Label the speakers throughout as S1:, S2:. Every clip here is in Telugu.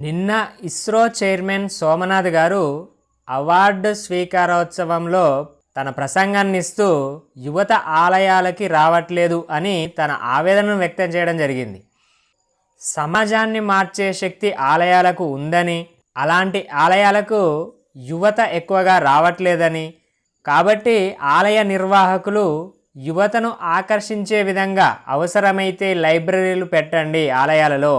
S1: నిన్న ఇస్రో చైర్మన్ సోమనాథ్ గారు అవార్డు స్వీకారోత్సవంలో తన ప్రసంగాన్నిస్తూ యువత ఆలయాలకి రావట్లేదు అని తన ఆవేదనను వ్యక్తం చేయడం జరిగింది. సమాజాన్ని మార్చే శక్తి ఆలయాలకు ఉందని అలాంటి ఆలయాలకు యువత ఎక్కువగా రావట్లేదని కాబట్టి ఆలయ నిర్వాహకులు యువతను ఆకర్షించే విధంగా అవసరమైతే లైబ్రరీలు పెట్టండి ఆలయాలలో.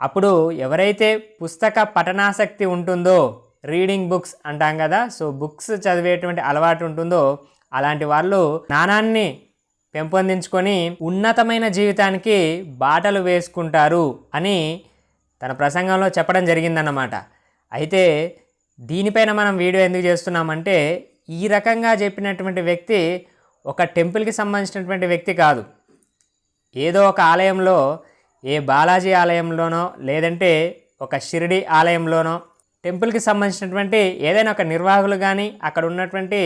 S1: అప్పుడు ఎవరైతే పుస్తక పఠనాసక్తి ఉంటుందో రీడింగ్ బుక్స్ అంటాం కదా సో బుక్స్ చదివేటువంటి అలవాటు ఉంటుందో అలాంటి వాళ్ళు జ్ఞానాన్ని పెంపొందించుకొని ఉన్నతమైన జీవితానికి బాటలు వేసుకుంటారు అని తన ప్రసంగంలో చెప్పడం జరిగిందన్నమాట. అయితే దీనిపైన మనం వీడియో ఎందుకు చేస్తున్నామంటే ఈ రకంగా చెప్పినటువంటి వ్యక్తి ఒక టెంపుల్కి సంబంధించినటువంటి వ్యక్తి కాదు. ఏదో ఒక ఆలయంలో ఏ బాలాజీ ఆలయంలోనో లేదంటే ఒక షిరిడి ఆలయంలోనో టెంపుల్కి సంబంధించినటువంటి ఏదైనా ఒక నిర్వాహకులు కానీ అక్కడ ఉన్నటువంటి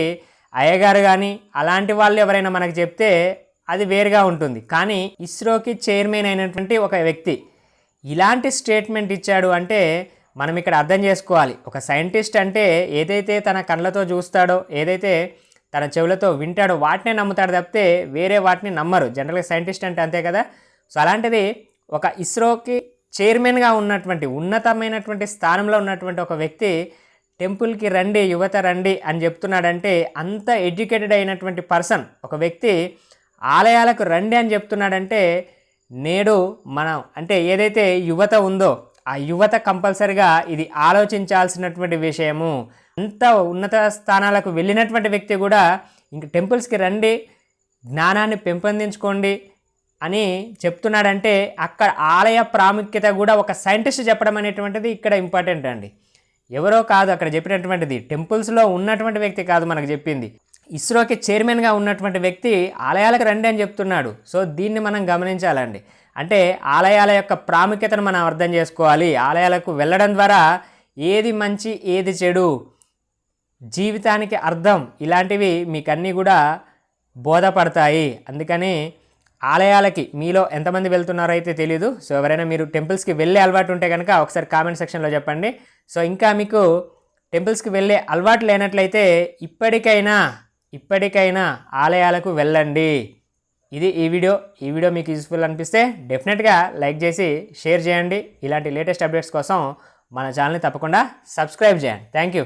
S1: అయ్యగారు కానీ అలాంటి వాళ్ళు ఎవరైనా మనకు చెప్తే అది వేరుగా ఉంటుంది. కానీ ఇస్రోకి చైర్మన్ అయినటువంటి ఒక వ్యక్తి ఇలాంటి స్టేట్మెంట్ ఇచ్చాడు అంటే మనం ఇక్కడ అర్థం చేసుకోవాలి. ఒక సైంటిస్ట్ అంటే ఏదైతే తన కళ్ళతో చూస్తాడో ఏదైతే తన చెవులతో వింటాడో వాటినే నమ్ముతాడు తప్పితే వేరే వాటిని నమ్మరు. జనరల్గా సైంటిస్ట్ అంటే అంతే కదా. సో అలాంటిది ఒక ఇస్రోకి చైర్మన్గా ఉన్నటువంటి ఉన్నతమైనటువంటి స్థానంలో ఉన్నటువంటి ఒక వ్యక్తి టెంపుల్కి రండి యువత రండి అని చెప్తున్నాడంటే అంత ఎడ్యుకేటెడ్ అయినటువంటి పర్సన్ ఒక వ్యక్తి ఆలయాలకు రండి అని చెప్తున్నాడంటే నేడు మనం అంటే ఏదైతే యువత ఉందో ఆ యువత కంపల్సరిగా ఇది ఆలోచించాల్సినటువంటి విషయము. అంత ఉన్నత స్థానాలకు వెళ్ళినటువంటి వ్యక్తి కూడా ఇంక టెంపుల్స్కి రండి జ్ఞానాన్ని పెంపొందించుకోండి అని చెప్తున్నాడంటే అక్కడ ఆలయ ప్రాముఖ్యత కూడా ఒక సైంటిస్ట్ చెప్పడం అనేటువంటిది ఇక్కడ ఇంపార్టెంట్ అండి. ఎవరో కాదు అక్కడ చెప్పినటువంటిది. టెంపుల్స్లో ఉన్నటువంటి వ్యక్తి కాదు మనకు చెప్పింది. ఇస్రోకి చైర్మన్గా ఉన్నటువంటి వ్యక్తి ఆలయాలకు రండి అని చెప్తున్నాడు. సో దీన్ని మనం గమనించాలండి. అంటే ఆలయాల యొక్క ప్రాముఖ్యతను మనం అర్థం చేసుకోవాలి. ఆలయాలకు వెళ్ళడం ద్వారా ఏది మంచి ఏది చెడు జీవితానికి అర్థం ఇలాంటివి మీకు అన్నీ కూడా బోధపడతాయి. అందుకని ఆలయాలకి మీలో ఎంతమంది వెళ్తున్నారో అయితే తెలియదు సో ఎవరైనా మీరు టెంపుల్స్కి వెళ్ళే అలవాటు ఉంటే కనుక ఒకసారి కామెంట్ సెక్షన్లో చెప్పండి. సో ఇంకా మీకు టెంపుల్స్కి వెళ్ళే అలవాటు లేనట్లయితే ఇప్పటికైనా ఇప్పటికైనా ఆలయాలకు వెళ్ళండి. ఇది ఈ వీడియో. ఈ వీడియో మీకు యూస్ఫుల్ అనిపిస్తే డెఫినెట్గా లైక్ చేసి షేర్ చేయండి. ఇలాంటి లేటెస్ట్ అప్డేట్స్ కోసం మన ఛానల్ని తప్పకుండా సబ్స్క్రైబ్ చేయండి. Thank you